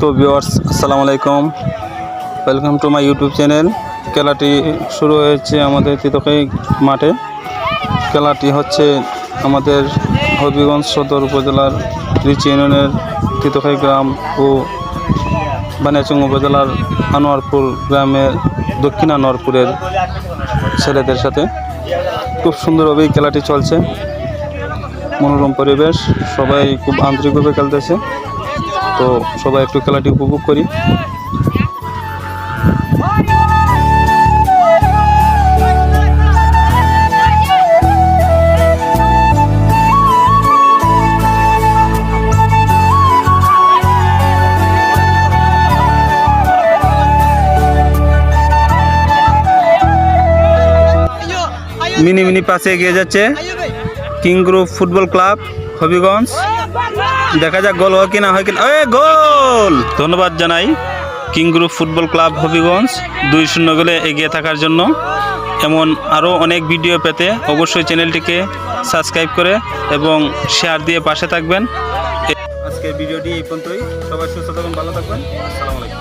তো ভিউয়ার্স, আসসালামু আলাইকুম। Welcome to my YouTube channel খেলাটি শুরু হয়েছে আমাদের তিতকাই মাঠে। খেলাটি হচ্ছে আমাদের হবিগঞ্জ সদর উপজেলার রিচি ইউনিয়নের তিতকাই গ্রাম ও বানিয়াচং উপজেলার আনোয়ারপুর গ্রামের দক্ষিণ আনোয়ারপুরের ছেলেদের সাথে। খুব সুন্দরভাবেই খেলাটি চলছে। মনোরম পরিবেশ, সবাই খুব আন্তরিকভাবে খেলতেছে। তো সবাই একটু খেলাটি উপভোগ করি। মিনি মিনি পাশে এগিয়ে যাচ্ছে। King group football club Habiganj দেখা যাক গোল হয় কিনা হয় কিনা। এ গোল! ধন্যবাদ জানাই king group football club Habiganj দুই শূন্য গোলে এগিয়ে থাকার জন্য। এমন আরও অনেক ভিডিও পেতে অবশ্যই চ্যানেলটিকে সাবস্ক্রাইব করে এবং শেয়ার দিয়ে পাশে থাকবেন। আজকের ভিডিওটি এই পর্যন্তই। সবাই সুস্থ থাকুন, ভালো থাকবেন। আসসালামু আলাইকুম।